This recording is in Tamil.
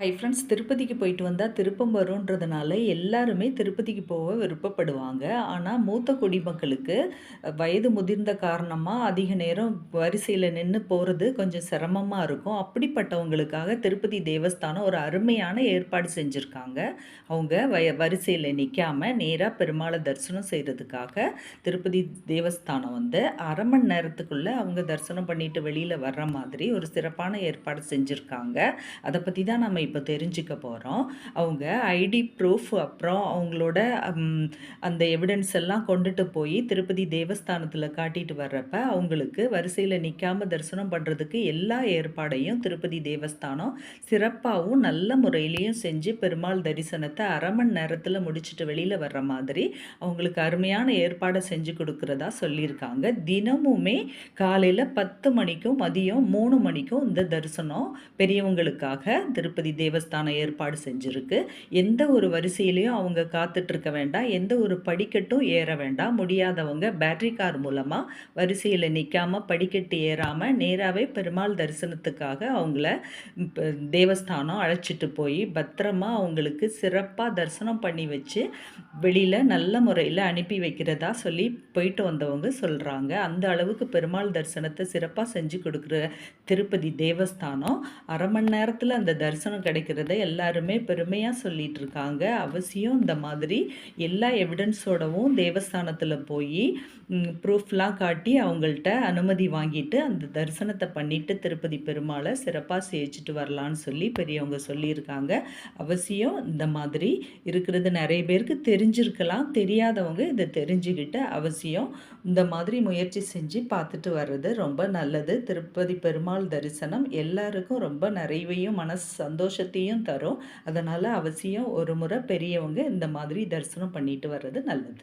ஹை ஃப்ரெண்ட்ஸ் திருப்பதிக்கு போயிட்டு வந்தால் திருப்பம் வரும்ன்றதுனால எல்லாருமே திருப்பதிக்கு போக விருப்பப்படுவாங்க. ஆனால் மூத்த குடிமக்களுக்கு வயது முதிர்ந்த காரணமாக அதிக நேரம் வரிசையில் நின்று போகிறது கொஞ்சம் சிரமமாக இருக்கும். அப்படிப்பட்டவங்களுக்காக திருப்பதி தேவஸ்தானம் ஒரு அருமையான ஏற்பாடு செஞ்சுருக்காங்க. அவங்க வய வரிசையில் நிற்காமல் நேராக பெருமாளை தரிசனம் செய்கிறதுக்காக திருப்பதி தேவஸ்தானம் வந்து அரை மணி நேரத்துக்குள்ளே அவங்க தரிசனம் பண்ணிட்டு வெளியில் வர்ற மாதிரி ஒரு சிறப்பான ஏற்பாடு செஞ்சுருக்காங்க. அதை பற்றி தான் நம்ம இப்போ தெரிஞ்சுக்க போகிறோம் அவங்க ஐடி ப்ரூஃப் அப்புறம் அவங்களோட அந்த எவிடன்ஸ் எல்லாம் கொண்டுட்டு போய் திருப்பதி தேவஸ்தானத்தில் காட்டிட்டு வர்றப்ப அவங்களுக்கு வரிசையில் நிற்காம தரிசனம் பண்ணுறதுக்கு எல்லா ஏற்பாடையும் திருப்பதி தேவஸ்தானம் சிறப்பாகவும் நல்ல முறையிலையும் செஞ்சு பெருமாள் தரிசனத்தை அரை மணி நேரத்தில் முடிச்சுட்டு வெளியில் வர்ற மாதிரி அவங்களுக்கு அருமையான ஏற்பாடை செஞ்சு கொடுக்குறதா சொல்லியிருக்காங்க. தினமுமே காலையில் பத்து மணிக்கும் மதியம் மூணு மணிக்கும் இந்த தரிசனம் பெரியவங்களுக்காக திருப்பதி தேவஸ்தானம் ஏற்பாடு செஞ்சுருக்கு. எந்த ஒரு வரிசையிலையும் அவங்க காத்துட்ருக்க வேண்டாம். எந்த ஒரு படிக்கட்டும் ஏற வேண்டாம். முடியாதவங்க பேட்ரி கார் மூலமாக வரிசையில் நிற்காமல் படிக்கட்டு ஏறாமல் நேராகவே பெருமாள் தரிசனத்துக்காக அவங்கள தேவஸ்தானம் அழைச்சிட்டு போய் பத்திரமா அவங்களுக்கு சிறப்பாக தரிசனம் பண்ணி வச்சு வெளியில் நல்ல முறையில் அனுப்பி வைக்கிறதா சொல்லி போயிட்டு வந்தவங்க சொல்கிறாங்க அந்த அளவுக்கு பெருமாள் தரிசனத்தை சிறப்பாக செஞ்சு கொடுக்குற திருப்பதி தேவஸ்தானம். அரை மணி நேரத்தில் அந்த தரிசனம் கிடைக்கிறத எல்லாருமே பெருமையாக சொல்லிகிட்டு இருக்காங்க அவசியம் இந்த மாதிரி எல்லா எவிடன்ஸோடவும் தேவஸ்தானத்தில் போய் ப்ரூஃப்லாம் காட்டி அவங்கள்ட்ட அனுமதி வாங்கிட்டு அந்த தரிசனத்தை பண்ணிவிட்டு திருப்பதி பெருமாளை சிறப்பாக சேச்சிட்டு வரலான்னு சொல்லி பெரியவங்க சொல்லியிருக்காங்க. அவசியம் இந்த மாதிரி இருக்கிறது நிறைய பேருக்கு தெரிஞ்சிருக்கலாம். தெரியாதவங்க இதை தெரிஞ்சுக்கிட்டு அவசியம் இந்த மாதிரி முயற்சி செஞ்சு பார்த்துட்டு வர்றது ரொம்ப நல்லது. திருப்பதி பெருமாள் தரிசனம் எல்லாருக்கும் ரொம்ப நிறைவையும் மனசு சந்தோஷத்தையும் தரும். அதனால் அவசியம் ஒரு முறை பெரியவங்க இந்த மாதிரி தரிசனம் பண்ணிட்டு வர்றது நல்லது.